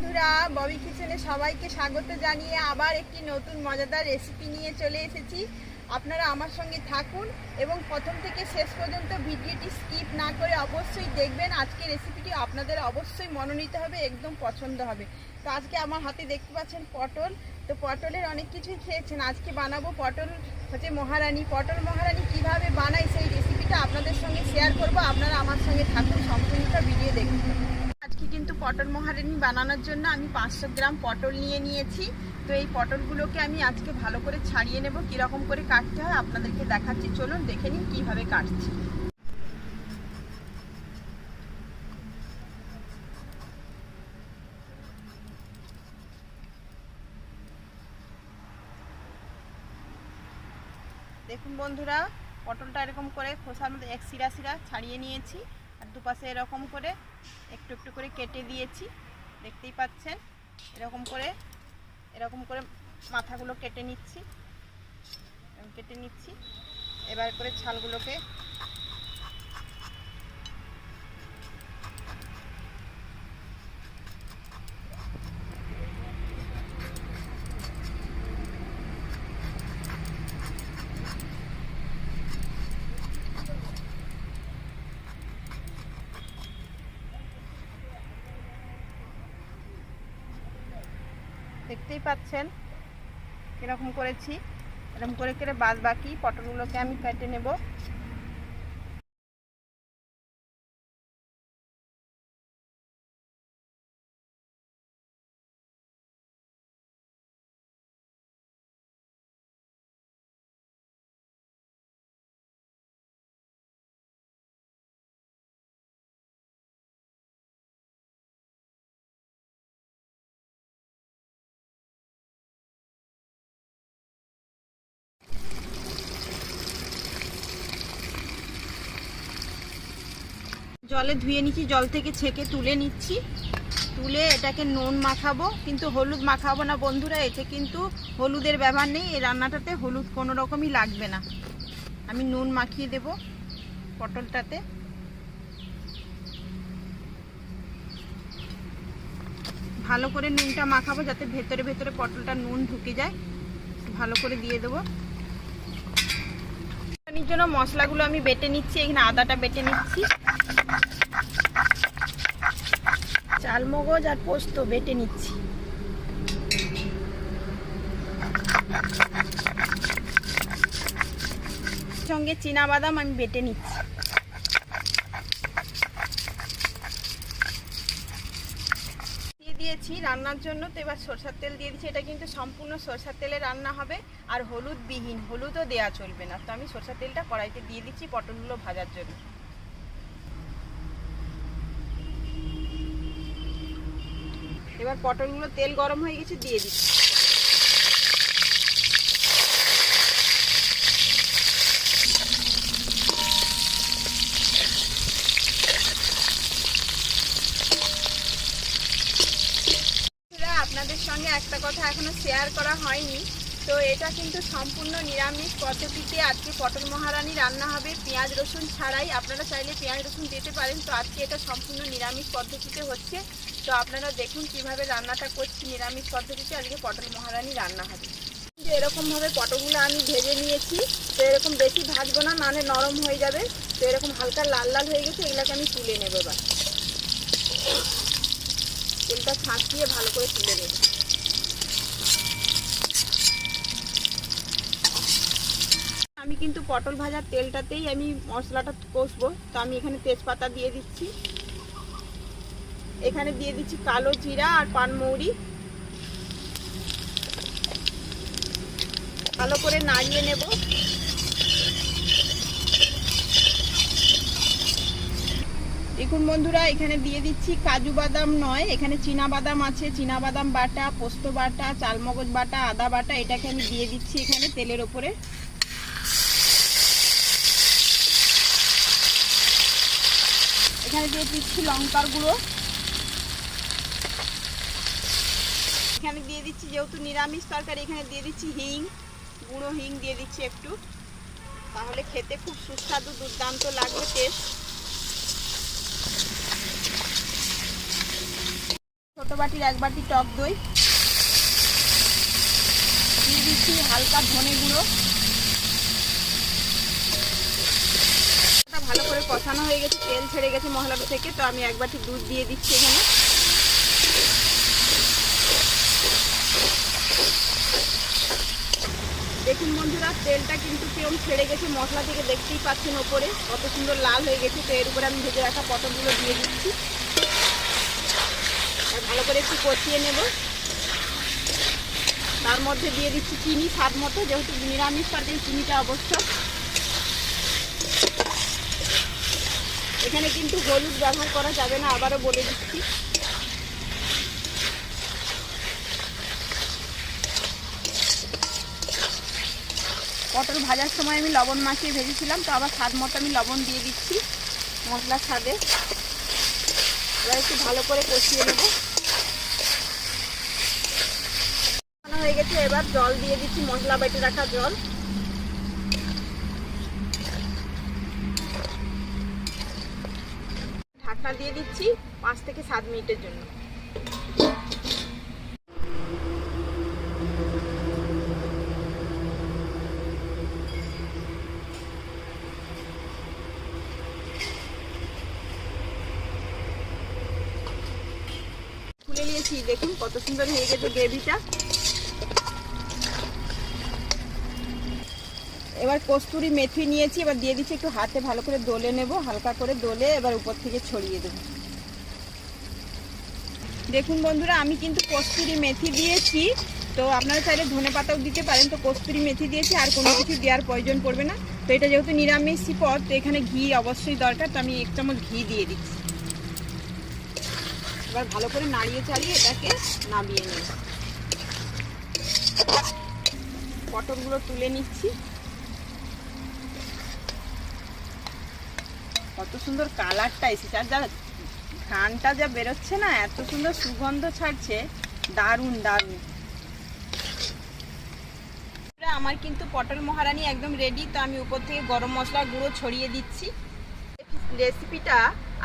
বন্ধুরা, ববি কিচেনে সবাইকে স্বাগত জানিয়ে আবার একটি নতুন মজাদার রেসিপি নিয়ে চলে এসেছি। আপনারা আমার সঙ্গে থাকুন এবং প্রথম থেকে শেষ পর্যন্ত ভিডিওটি স্কিপ না করে অবশ্যই দেখবেন। আজকে রেসিপিটি আপনাদের অবশ্যই মনোনীত হবে, একদম পছন্দ হবে। তো আজকে আমার হাতে দেখতে পাচ্ছেন পটল। তো পটলের অনেক কিছুই খেয়েছেন। আজকে বানাবো পটল হচ্ছে মহারানী। পটল মহারানী কীভাবে বানাই সেই রেসিপিটা আপনাদের সঙ্গে শেয়ার করব। আপনারা আমার সঙ্গে থাকুন সম্পূর্ণটা ভিডিও দেখুন। আজকে কিন্তু পটল মহারানি বানানোর জন্য আমি পাঁচশো গ্রাম পটল নিয়ে নিয়েছি। তো এই পটলগুলোকে আমি আজকে ভালো করে ছাড়িয়ে নেব, কীরকম করে কাটতে হয় আপনাদেরকে দেখাচ্ছি। চলুন দেখে নিন কীভাবে কাটছি। দেখুন বন্ধুরা, পটলটা এরকম করে খোসার মধ্যে এক সিরা সিরা ছাড়িয়ে নিয়েছি। আর দুপাশে এরকম করে একটু একটু করে কেটে দিয়েছি, দেখতেই পাচ্ছেন। এরকম করে এরকম করে মাথাগুলো কেটে নিচ্ছি। কেটে নিচ্ছি। এবার করে ছালগুলোকে দেখতেই পাচ্ছেন। এরকম করেছি। এরকম করে করে বাদ বাকি পটলগুলোকে আমি কেটে নেব। জলে ধুয়ে নিচ্ছি, জল থেকে ছেঁকে তুলে নিচ্ছি। তুলে এটাকে নুন মাখাবো, কিন্তু হলুদ মাখাবো না বন্ধুরা, এতে কিন্তু হলুদের ব্যবহার নেই, এই রান্নাটাতে হলুদ কোনো রকমই লাগবে না। আমি নুন মাখিয়ে দেব পটলটাতে। ভালো করে নুনটা মাখাবো যাতে ভেতরে ভেতরে পটলটা নুন ঢুকে যায়। ভালো করে দিয়ে দেবো। জন্য মশলাগুলো আমি বেটে নিচ্ছি, এখানে আদাটা বেটে নিচ্ছি। চাল মগজ আর পোস্ত বেটে নিচ্ছি। সঙ্গে চীনা বাদাম আমি বেটে নিচ্ছি। দিয়েছি রান্নার জন্য, তো এবার সরষার তেল দিয়ে দিচ্ছি। এটা কিন্তু সম্পূর্ণ সরষার তেলে রান্না হবে, আর হলুদ বিহীন, হলুদও দেয়া চলবে না। তো আমি সরষার তেলটা কড়াইতে দিয়ে দিচ্ছি পটলগুলো ভাজার জন্য। এবার পটলগুলো তেল গরম হয়ে গেছে, দিয়ে দিচ্ছি আপনাদের সঙ্গে একটা কথা এখনও শেয়ার করা হয়নি। তো এটা কিন্তু সম্পূর্ণ নিরামিষ পদ্ধতিতে আজকে পটল মহারানি রান্না হবে। পেঁয়াজ রসুন ছাড়াই আপনারা চাইলে পেঁয়াজ রসুন দিতে পারেন। তো আজকে এটা সম্পূর্ণ নিরামিষ পদ্ধতিতে হচ্ছে। তো আপনারা দেখুন কীভাবে রান্নাটা করছি নিরামিষ পদ্ধতিতে আজকে পটল মহারানি রান্না হবে। এরকমভাবে পটলগুলো আমি ভেজে নিয়েছি, তো এরকম বেশি ভাজবো না মানে নরম হয়ে যাবে। তো এরকম হালকা লাল লাল হয়ে গেছে, এগুলোকে আমি তুলে নেব এবার। তেলটা ছাঁকিয়ে ভালো করে তুলে নেব। কিন্তু পটল ভাজার তেলটাতেই আমি মশলাটা কষবো। তো আমি এখানে তেজপাতা দিয়ে দিচ্ছি। এখানে দিয়ে দিচ্ছি কালো জিরা আর পানমৌরি ভালো করে নাড়িয়ে নেব। দেখুন বন্ধুরা, এখানে দিয়ে দিচ্ছি কাজু বাদাম নয়, এখানে চীনা বাদাম আছে। চীনা বাদাম বাটা, পোস্ত বাটা, চালমগজ বাটা, আদা বাটা, এটাকে আমি দিয়ে দিচ্ছি এখানে তেলের ওপরে। এখানে দিয়ে দিচ্ছি লঙ্কার গুঁড়ো, এখানে দিয়ে দিচ্ছি যেহেতু নিরামিষ তরকারি, এখানে দিয়ে দিচ্ছি হিং, গুঁড়ো হিং দিয়ে দিচ্ছি একটু। তাহলে খেতে খুব সুস্বাদু, দুর্দান্ত লাগবে টেস্ট ছোট বাটির এক বাটি টক দই। দিয়ে দিচ্ছি হালকা ধনে গুঁড়ো। এটা ভালো করে কষানো হয়ে গেছে, তেল ছেড়ে গেছে মশলাটা থেকে, তো আমি এক বাটি দুধ দিয়ে দিচ্ছি এখানে। দেখুন বন্ধুরা, তেলটা কিন্তু কেউ ছেড়ে গেছে, মশলা থেকে দেখতেই পাচ্ছেন ওপরে, কত সুন্দর লাল হয়ে গেছে, তো এর উপরে আমি ভেজে রাখা পটলগুলো দিয়ে দিচ্ছি। ভালো করে একটু কষিয়ে নেব। তার মধ্যে দিয়ে দিচ্ছি চিনি, স্বাদ মতো, যেহেতু নিরামিষ তরকারি চিনিটা অবশ্য। এখানে কিন্তু হলুদ ব্যবহার করা যাবে না, আবারও বলে দিচ্ছি। পটল ভাজার সময় আমি লবণ মাখিয়ে ভেজেছিলাম, তো আবার স্বাদ মতো আমি লবণ দিয়ে দিচ্ছি মশলার স্বাদে এবার একটু ভালো করে কষিয়ে নেব। হয়ে গেছে, এবার জল দিয়ে দিচ্ছি মশলা বেটে রাখা জল। ঢাকনা দিয়ে দিচ্ছি পাঁচ থেকে সাত মিনিটের জন্য। নিয়েছি, দেখুন কত সুন্দর হয়ে গেছে গ্রেভিটা। এবার কস্তুরি মেথি নিয়েছি, এবার দিয়ে দিচ্ছি একটু হাতে ভালো করে দোলে নেব, হালকা করে দোলে এবার উপর থেকে ছড়িয়ে দেবো। দেখুন বন্ধুরা, আমি কিন্তু কস্তুরি মেথি দিয়েছি, তো আপনারা চাইলে ধনে পাতাও দিতে পারেন, তো কস্তুরি মেথি দিয়েছি, আর কোনো কিছু দেওয়ার প্রয়োজন পড়বে না। তো এটা যেহেতু নিরামিষ পদ, তো এখানে ঘি অবশ্যই দরকার, তো আমি এক চামচ ঘি দিয়ে দিচ্ছি। এবার ভালো করে নাড়িয়ে চাড়িয়ে এটাকে নামিয়ে নেব। পটলগুলো তুলে নিচ্ছি। কত সুন্দর কালারটা এসেছে। আর যা ঘ্রানটা যা বেরোচ্ছে না, এত সুন্দর সুগন্ধ ছাড়ছে, দারুণ দারুণ। আমার কিন্তু পটল মহারানি একদম রেডি তো আমি উপর থেকে গরম মশলা গুঁড়ো ছড়িয়ে দিচ্ছি। রেসিপিটা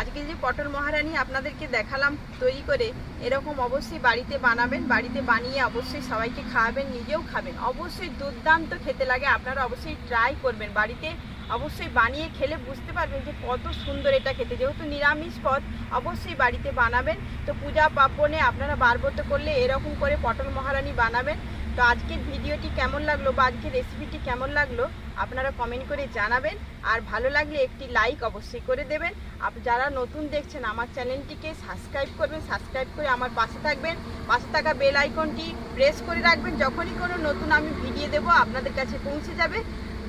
আজকে যে পটল মহারানি আপনাদেরকে দেখালাম তৈরি করে, এরকম অবশ্যই বাড়িতে বানাবেন, বাড়িতে বানিয়ে অবশ্যই সবাইকে খাওয়াবেন, নিজেও খাবেন। অবশ্যই দুর্দান্ত খেতে লাগে, আপনারা অবশ্যই ট্রাই করবেন। বাড়িতে অবশ্যই বানিয়ে খেলে বুঝতে পারবেন যে কত সুন্দর এটা খেতে। যেহেতু নিরামিষ পদ, অবশ্যই বাড়িতে বানাবেন। তো পূজা পার্বণে আপনারা বারবত করলে এরকম করে পটল মহারানি বানাবেন। তো আজকের ভিডিওটি কেমন লাগল বা আজকের রেসিপিটি কেমন লাগল, আপনারা কমেন্ট করে জানাবেন। আর ভালো লাগলে একটি লাইক অবশ্যই করে দেবেন। আপ যারা নতুন দেখছেন আমার চ্যানেলটিকে সাবস্ক্রাইব করবেন সাবস্ক্রাইব করে আমার পাশে থাকবেন। পাশে থাকা বেল আইকনটি প্রেস করে রাখবেন। যখনই কোনো নতুন আমি ভিডিও দেবো, আপনাদের কাছে পৌঁছে যাবে।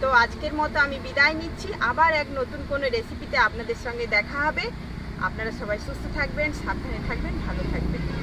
তো আজকের মতো আমি বিদায় নিচ্ছি। আবার এক নতুন কোনো রেসিপিতে আপনাদের সঙ্গে দেখা হবে। আপনারা সবাই সুস্থ থাকবেন, সাবধানে থাকবেন, ভালো থাকবেন।